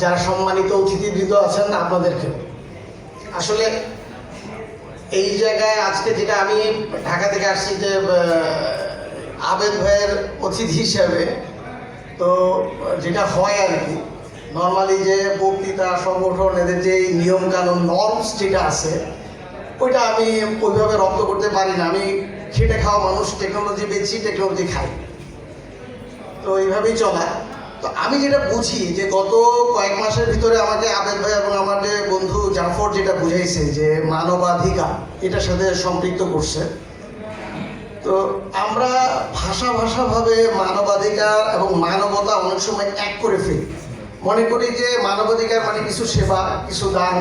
যারা সম্মানিত অতিথিবৃন্দ আছেন আপনাদেরকে আসলে এই জায়গায় আজকে যেটা আমি ঢাকা থেকে আসছি যে আবেদ ভাইয়ের অতিথি হিসাবে, তো যেটা হয় আর কি নর্মালি যে বক্তৃতা, সংগঠন, এদের যে নিয়ম কানুন নর্মস যেটা আছে, ওইটা আমি ওইভাবে রপ্ত করতে পারি না। আমি খেটে খাওয়া মানুষ টেকনোলজি বেচি টেকনোলজি খাই। তো এইভাবেই চলা। তো আমি যেটা বুঝি যে গত কয়েক মাসের ভিতরে আমাকে আবেদ ভাই এবং আমাদের বন্ধু জাফর যেটা বুঝাইছে যে মানবাধিকার, এটার সাথে সম্পৃক্ত করছে। তো আমরা ভাষা ভাষাভাবে মানবাধিকার এবং মানবতা অনেক সময় এক করে ফেলি। মনে করি যে মানবাধিকার মানে কিছু সেবা, কিছু দান,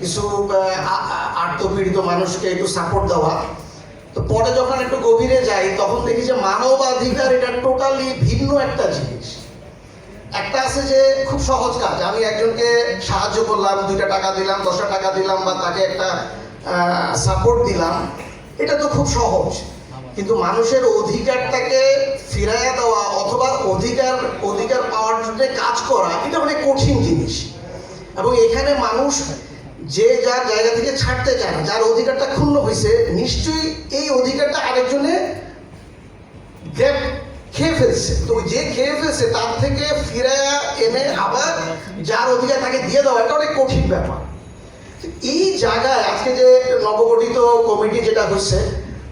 কিছু আত্মপীড়িত মানুষকে একটু সাপোর্ট দেওয়া। তো পরে যখন একটু গভীরে যাই, তখন দেখি যে মানবাধিকার এটা টোটালি ভিন্ন একটা জিনিস। একটা আছে যে খুব সহজ কাজ। আমি একজনকে সাহায্য করলাম, দুইটা টাকা দিলাম, দশটা টাকা দিলাম বা তাকে একটা সাপোর্ট দিলাম। এটা তো খুব সহজ। কিন্তু মানুষের অধিকারটাকে ফিরাইয়া দেওয়া অথবা অধিকার অধিকার পাওয়ার জন্য কাজ করা, এটা অনেক কঠিন জিনিস। এবং এখানে মানুষ যে যার জায়গা থেকে ছাড়তে চায় না, যার অধিকারটা ক্ষুণ্ণ হয়েছে নিশ্চয়ই এই অধিকারটা আরেকজনে গ্র্যাব খেয়ে ফেলছে। তো যে খেয়ে ফেলছে, তার থেকে ফিরে এনে আবার যার অধিকার তাকে দিয়ে দেওয়া, এটা অনেক কঠিন ব্যাপার। এই জায়গায় আজকে যে নবগঠিত কমিটি যেটা হচ্ছে,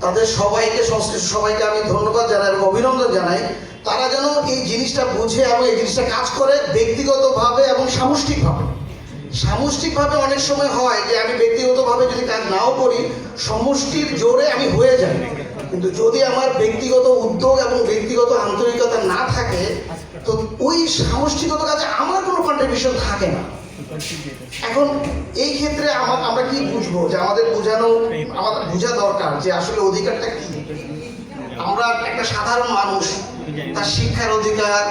তাদের সবাইকে সংশ্লিষ্ট, সবাইকে আমি ধন্যবাদ জানাই এবং অভিনন্দন জানাই। তারা যেন এই জিনিসটা বুঝে এবং এই জিনিসটা কাজ করে ব্যক্তিগতভাবে এবং সামষ্টিকভাবে। সামষ্টিকভাবে অনেক সময় হয় যে আমি ব্যক্তিগতভাবে যদি কাজ নাও করি, সমষ্টির জোরে আমি হয়ে যাই। কিন্তু যদি আমার ব্যক্তিগত উদ্যোগ এবং ব্যক্তিগত আন্তরিকতা না থাকে, তো ওই সামষ্টিগত কাজে আমার কোনো কন্ট্রিবিউশন থাকে না। এখন এই ক্ষেত্রে আমার, আমরা কি বুঝব যে আমাদের বোঝানো, আমাদের বোঝা দরকার যে আসলে অধিকারটা কি? আমরা একটা সাধারণ মানুষ, তার শিক্ষার অধিকার,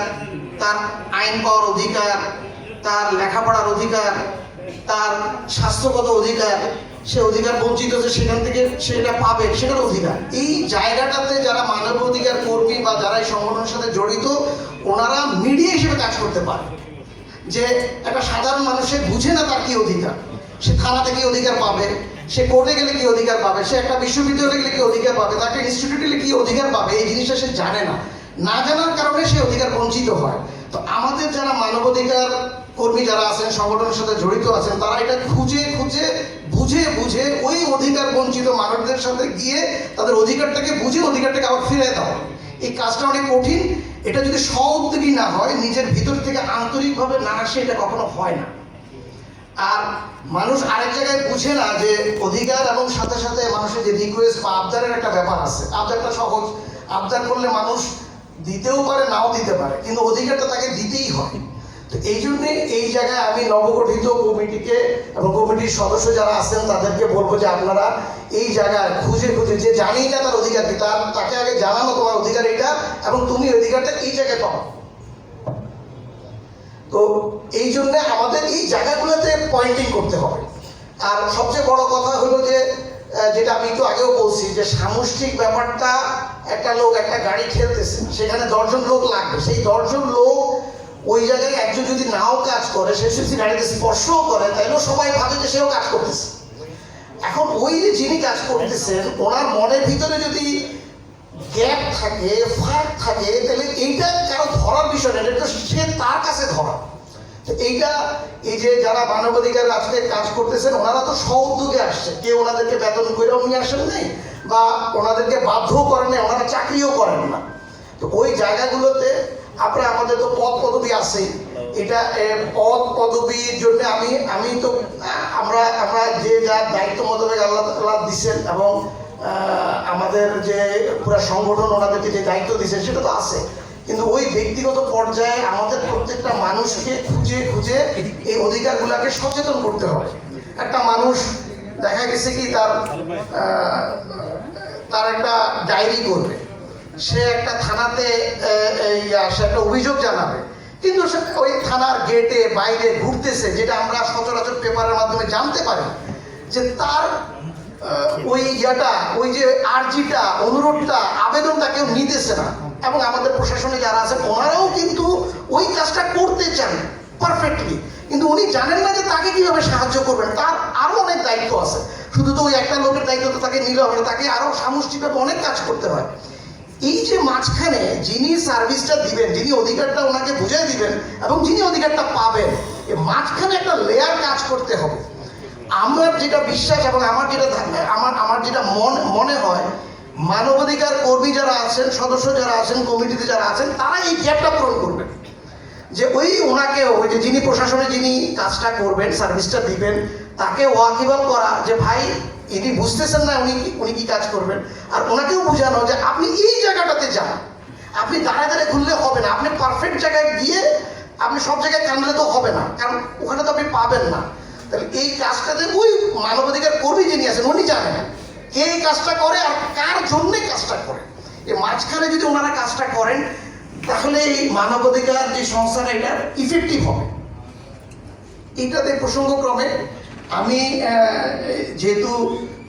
তার আইন পাওয়ার অধিকার, তার লেখাপড়ার অধিকার, তার স্বাস্থ্যগত অধিকার সে অধিকার বঞ্চিত হচ্ছে সেখান থেকে সেটা পাবে, সেটার অধিকার। এই জায়গাটাতে যারা মানব অধিকার কর্মী বা যারা এই সংগঠনের সাথে জড়িত, ওনারা মিডিয়া হিসেবে কাজ করতে পারে। যে একটা সাধারণ মানুষের বুঝে না তার কি অধিকার। সে থানাতে কি অধিকার পাবে, সে কোর্টে গেলে কি অধিকার পাবে, সে একটা বিশ্ববিদ্যালয়ে গেলে কি অধিকার পাবে তার একটা ইনস্টিটিউটে গেলে কি অধিকার পাবে, এই জিনিসটা সে জানে না। না জানার কারণে সে অধিকার বঞ্চিত হয়। তো আমাদের যারা মানবাধিকার কর্মী যারা আছেন, সংগঠনের সাথে জড়িত আছেন, তারা এটা খুঁজে খুঁজে বুঝে বুঝে ওই অধিকার বঞ্চিত মানুষদের সাথে গিয়ে তাদের অধিকারটাকে বুঝে অধিকারটাকে আবার ফিরে দাও। এই কাজটা অনেক কঠিন। এটা যদি স্ব না হয়, নিজের ভিতর থেকে আন্তরিকভাবে না আসে, এটা কখনো হয় না। আর মানুষ আরেক জায়গায় বুঝে না যে অধিকার এবং সাথে সাথে মানুষের যে রিকোয়েস্ট বা আবদারের একটা ব্যাপার আছে। আবদারটা সহজ। আবদার করলে মানুষ দিতেও পারে, নাও দিতে পারে। কিন্তু অধিকারটা তাকে দিতেই হয়। তো এই জন্যে এই জায়গায় আমি নবগঠিত কমিটিকে এবং কমিটির সদস্য যারা আছেন তাদেরকে বলব যে আপনারা এই জায়গায় খুঁজে খুঁজে যে জানি না তার অধিকার কি, তার, তাকে আগে জানানো তোমার অধিকার এটা এবং তুমি অধিকারটা এই জায়গায় পাও। তো এই জন্য আমাদের এই জায়গাগুলোতে পয়েন্টিং করতে হবে। আর সবচেয়ে বড় কথা হলো যে যেটা আমি একটু আগেও বলছি যে সামষ্টিক ব্যাপারটা একটা লোক একটা গাড়ি ঠেলতেছে, সেখানে দশজন লোক লাগবে, সেই দশজন লোক ওই জায়গায় একজন যদি নাও কাজ করে, সে যদি গাড়িতে স্পর্শও করে তাইলেও সবাই ভাবে যে সেও কাজ করতেছে। এখন ওই যে যিনি কাজ করতেছেন, ওনার মনের ভিতরে যদি গ্যাপ থাকে, ফাঁক থাকে, তাহলে এইটা কারও ধরার বিষয় না, এটা সে তার কাছে ধরা। তো এইটা, এই যে যারা মানবাধিকার আজকে কাজ করতেছেন, ওনারা তো উদ্যোগে আসছে কেউ ওনাদেরকে বেতন করেও নিয়ে আসেন নাই, বা ওনাদেরকে বাধ্য করেন নাই, ওনারা চাকরিও করেন না। তো ওই জায়গাগুলোতে আপনারা আমাদের তো পদ পদবি আছে। এটা পদ পদবির জন্য আমি আমি তো, আমরা আমরা যে যার দায়িত্ব মোতাবেক আল্লাহ আল্লাহ দিচ্ছেন এবং আমাদের যে পুরো সংগঠন ওনাদেরকে যে দায়িত্ব দিচ্ছেন সেটা তো আছে। কিন্তু ওই ব্যক্তিগত পর্যায়ে আমাদের প্রত্যেকটা মানুষকে খুঁজে খুঁজে এই অধিকারগুলোকে সচেতন করতে হবে। একটা মানুষ, দেখা গেছে কি তার তার একটা ডায়েরি করবে। সে একটা থানাতে সে একটা অভিযোগ জানাবে। কিন্তু সে ওই থানার গেটে বাইরে ঘুরতেছে, যেটা আমরা সচরাচর পেপারের মাধ্যমে জানতে পারি, যে তার ওই ইয়াটা, ওই যে আর্জিটা, অনুরোধটা, আবেদনটা কেউ নিতেছে না। এবং আমাদের প্রশাসনে যারা আছেন ওনারাও কিন্তু ওই কাজটা করতে চান পারফেক্টলি কিন্তু উনি জানেন না যে তাকে কীভাবে সাহায্য করবেন। তার আরও অনেক দায়িত্ব আছে। শুধু তো ওই একটা লোকের দায়িত্ব তো তাকে নিলে হবে না, তাকে আরও সামষ্টিকভাবে অনেক কাজ করতে হয়। এই যে মাঝখানে যিনি সার্ভিসটা দিবেন, যিনি অধিকারটা ওনাকে বুঝিয়ে দিবেন এবং যিনি অধিকারটা পাবেন মাঝখানে একটা লেয়ার কাজ করতে হবে। আমার যেটা বিশ্বাস এবং আমার যেটা আমার আমার যেটা মনে মনে হয়, মানবাধিকার কর্মী যারা আছেন, সদস্য যারা আছেন, কমিটিতে যারা আছেন, তারা এই গ্যাপটা পূরণ করবেন। যে ওই ওনাকে, ওই যে যিনি প্রশাসনে যিনি কাজটা করবেন, সার্ভিসটা দিবেন, তাকে ওয়াকিবল করা যে, ভাই ইনি বুঝতেছেন না উনি কি- উনি কি কাজ করবেন? আর ওনাকেও বোঝানো যে আপনি এই জায়গাটাতে যান। আপনি দাঁড়ায় দাঁড়ায় ঘুরলে হবে না। আপনি পারফেক্ট জায়গায় গিয়ে আপনি সব জায়গায় কামড়ে তো হবে না। কারণ ওখানে তো আপনি পাবেন না। তাহলে এই কাজটাতে ওই মানবাধিকার কর্মী যিনি আছেন, উনি জানেন কে এই কাজটা করে আর কার জন্যে কাজটা করে। এই মাঝখানে যদি ওনারা কাজটা করেন, তাহলে এই মানবাধিকার যে সংস্থাটা, এটা ইফেক্টিভ হবে। এটাতে প্রসঙ্গক্রমে আমি যেহেতু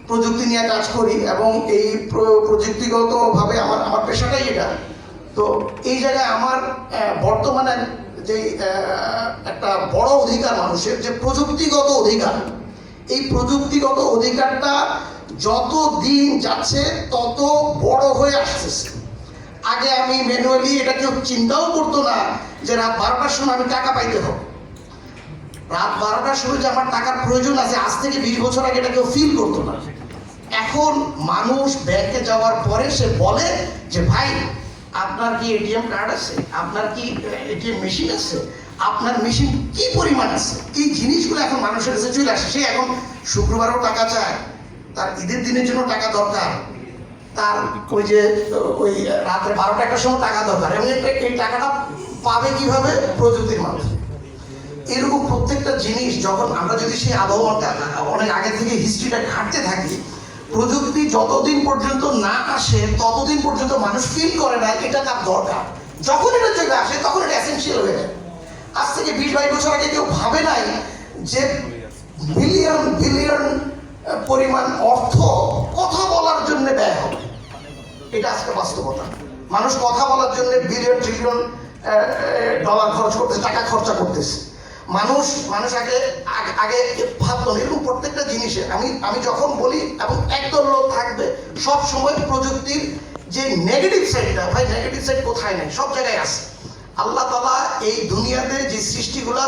প্রযুক্তি নিয়ে কাজ করি এবং এই প্রযুক্তিগতভাবে আমার আমার পেশাটাই এটা, তো এই জায়গায় আমার বর্তমানে যে একটা বড় অধিকার মানুষের, যে প্রযুক্তিগত অধিকার, এই প্রযুক্তিগত অধিকারটা যত দিন যাচ্ছে তত বড় হয়ে আসতেছে। আগে আমি ম্যানুয়ালি এটা কেউ চিন্তাও করতো না যে রাত বারোটার সময় আমি টাকা পাইতে হবে। রাত বারোটার সময় যে আমার টাকার প্রয়োজন আছে, আজ থেকে বিশ বছর আগে এটা কেউ ফিল করতো না। এখন মানুষ ব্যাংকে যাওয়ার পরে সে বলে যে, ভাই, আপনার কি এটিএম কার্ড আছে? আপনার কি এটিএম মেশিন আছে? আপনার মেশিন কি পরিমাণ আছে? এই জিনিসগুলো এখন মানুষের কাছে চলে আসে। সে এখন শুক্রবারও টাকা চায়, তার ঈদের দিনের জন্য টাকা দরকার, তার ওই যে, ওই রাত্রে বারোটা একটার সময় টাকা দরকার। এবং এই টাকাটা পাবে কীভাবে? প্রযুক্তির মাধ্যমে। এরকম প্রত্যেকটা জিনিস যখন আমরা যদি সেই আবহাওয়াটা, অনেক আগে থেকে হিস্ট্রিটা ঘাটতে থাকি, প্রযুক্তি যতদিন পর্যন্ত না আসে, ততদিন পর্যন্ত মানুষ ফিল করে না এটা তার দরকার। যখন এটা চলে আসে, তখন এটা এসেন্সিয়াল হয়ে যায়। আজ থেকে বিশ বাইশ বছর আগে কেউ ভাবে নাই যে বিলিয়ন বিলিয়ন পরিমাণ অর্থ কথা বলার জন্য ব্যয় হবে। এটা আজকে বাস্তবতা। মানুষ কথা বলার জন্য বিলিয়ন ট্রিলিয়ন ডলার খরচ করতেছে, টাকা খরচা করতেছে। মানুষ মানুষ আগে, আগে- ভাবতো এরকম প্রত্যেকটা জিনিসে, আমি আমি যখন বলি, এবং একদল লোক থাকবে, সব সময় প্রযুক্তির যে নেগেটিভ সাইডটা ভাই নেগেটিভ সাইড কোথায় নেই? সব জায়গায় আছে। আল্লাহ তালা এই দুনিয়াতে যে সৃষ্টিগুলো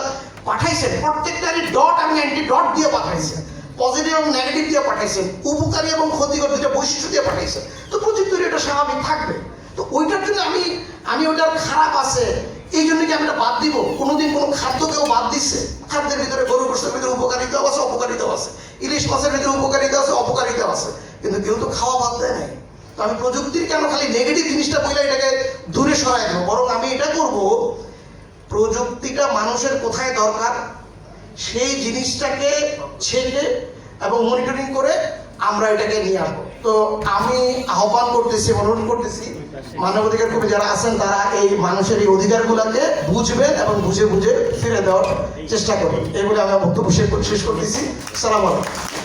পাঠাইছেন প্রত্যেকটারই ডট আমি অ্যান্টি ডট দিয়ে পাঠাইছেন পজিটিভ এবং নেগেটিভ দিয়ে পাঠাইছেন, উপকারী এবং ক্ষতিকর দুটো বৈশিষ্ট্য দিয়ে পাঠাইছেন। তো প্রযুক্তির এটা স্বাভাবিক থাকবে। তো ওইটার জন্য আমি আমি ওটার খারাপ আছে এই জন্য কি আমি এটা বাদ দিব? কোনোদিন কোনো খাদ্যকেও বাদ দিচ্ছে খাদ্যের ভিতরে গরু, গোষ্ঠের ভিতরে উপকারিতাও আছে, অপকারিতাও আছে। ইলিশ মাছের ভিতরে উপকারিতা আছে, অপকারিতাও আছে। কিন্তু কেউ তো খাওয়া বাদ দেয় নাই। তো আমি প্রযুক্তির কেন খালি নেগেটিভ জিনিসটা বলে এটাকে দূরে সরাই দেবো? বরং আমি এটা করব, প্রযুক্তিটা মানুষের কোথায় দরকার? সেই জিনিসটাকে ছেড়ে এবং মনিটরিং করে আমরা এটাকে নিয়ে আসব। তো আমি আহ্বান করতেছি, অনুরোধ করতেছি, মানবাধিকার কর্মী যারা আছেন, তারা এই মানুষের এই অধিকার গুলাকে বুঝবেন এবং বুঝে বুঝে ফিরে দেওয়ার চেষ্টা করবেন। এই বলে আমি আমার বক্তব্য শেষ করতেছি। সালাম আলাইকুম।